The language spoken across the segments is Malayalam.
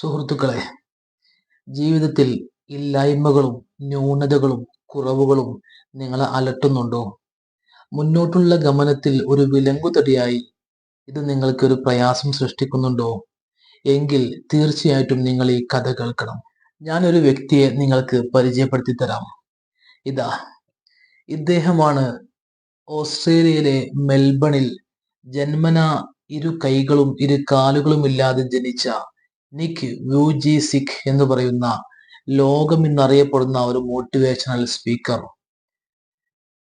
സുഹൃത്തുക്കളെ ജീവിതത്തിൽ ഇല്ലായ്മകളും ന്യൂനതകളും കുറവുകളും നിങ്ങളെ അലട്ടുന്നുണ്ടോ? മുന്നോട്ടുള്ള ഗമനത്തിൽ ഒരു വിലങ്കുതടിയായി ഇത് നിങ്ങൾക്ക് ഒരു പ്രയാസം സൃഷ്ടിക്കുന്നുണ്ടോ? എങ്കിൽ തീർച്ചയായിട്ടും നിങ്ങൾ ഈ കഥ കേൾക്കണം. ഞാനൊരു വ്യക്തിയെ നിങ്ങൾക്ക് പരിചയപ്പെടുത്തി തരാം ഇതാ ഇദ്ദേഹമാണ് ഓസ്ട്രേലിയയിലെ മെൽബണിൽ ജന്മന ഇരു കൈകളും ഇരു കാലുകളും ഇല്ലാതെ ജനിച്ച നിക് വ്യൂജി സിഖ് എന്ന് പറയുന്ന ലോകം ഇന്നറിയപ്പെടുന്ന ഒരു മോട്ടിവേഷണൽ സ്പീക്കർ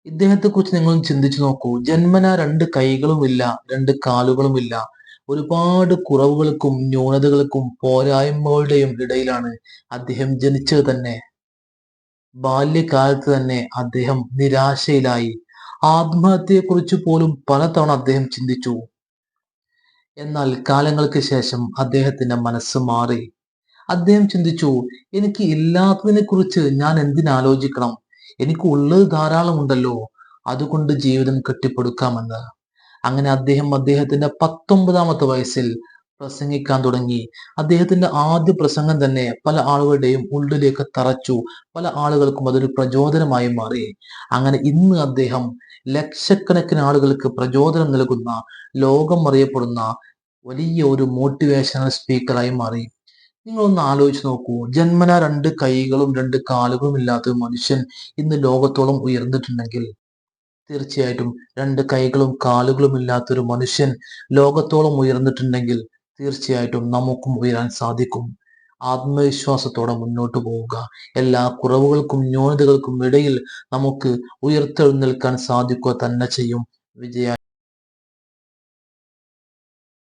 ഇദ്ദേഹത്തെ കുറിച്ച് നിങ്ങൾ ചിന്തിച്ചു നോക്കൂ. ജന്മന രണ്ട് കൈകളുമില്ല രണ്ട് കാലുകളുമില്ല. ഒരുപാട് കുറവുകൾക്കും ന്യൂനതകൾക്കും പോരായ്മകളുടെയും ഇടയിലാണ് അദ്ദേഹം ജനിച്ചത് തന്നെ. ബാല്യകാലത്ത് തന്നെ അദ്ദേഹം നിരാശയിലായി. ആത്മഹത്യയെക്കുറിച്ച് പോലും പലതവണ അദ്ദേഹം ചിന്തിച്ചു. എന്നാൽ കാലങ്ങൾക്ക് ശേഷം അദ്ദേഹത്തിന്റെ മനസ്സ് മാറി. അദ്ദേഹം ചിന്തിച്ചു എനിക്ക് ഇല്ലാത്തതിനെ കുറിച്ച് ഞാൻ എന്തിനാലോചിക്കണം എനിക്ക് ഉള്ളത് ധാരാളം ഉണ്ടല്ലോ. അതുകൊണ്ട് ജീവിതം കെട്ടിപ്പടുക്കാമെന്ന്. അങ്ങനെ അദ്ദേഹം അദ്ദേഹത്തിന്റെ പത്തൊമ്പതാമത്തെ വയസ്സിൽ പ്രസംഗിക്കാൻ തുടങ്ങി. അദ്ദേഹത്തിന്റെ ആദ്യ പ്രസംഗം തന്നെ പല ആളുകളുടെയും ഉള്ളിലേക്ക് തറച്ചു പല ആളുകൾക്കും അതൊരു പ്രചോദനമായി മാറി. അങ്ങനെ ഇന്ന് അദ്ദേഹം ലക്ഷക്കണക്കിന് ആളുകൾക്ക് പ്രചോദനം നൽകുന്ന ലോകം അറിയപ്പെടുന്ന വലിയ ഒരു മോട്ടിവേഷണൽ സ്പീക്കറായി മാറി. നിങ്ങളൊന്ന് ആലോചിച്ച് നോക്കൂ. ജന്മന രണ്ട് കൈകളും രണ്ട് കാലുകളും ഇല്ലാത്ത മനുഷ്യൻ ഇന്ന് ലോകത്തോളം ഉയർന്നിട്ടുണ്ടെങ്കിൽ തീർച്ചയായിട്ടും രണ്ട് കൈകളും കാലുകളും ഇല്ലാത്തൊരു മനുഷ്യൻ ലോകത്തോളം ഉയർന്നിട്ടുണ്ടെങ്കിൽ തീർച്ചയായിട്ടും നമുക്കും ഉയരാൻ സാധിക്കും. ആത്മവിശ്വാസത്തോടെ മുന്നോട്ട് പോവുക. എല്ലാ കുറവുകൾക്കും ന്യൂനതകൾക്കും ഇടയിൽ നമുക്ക് ഉയർത്തെഴുന്നേൽക്കാൻ സാധിക്കുക തന്നെ ചെയ്യും. വിജയ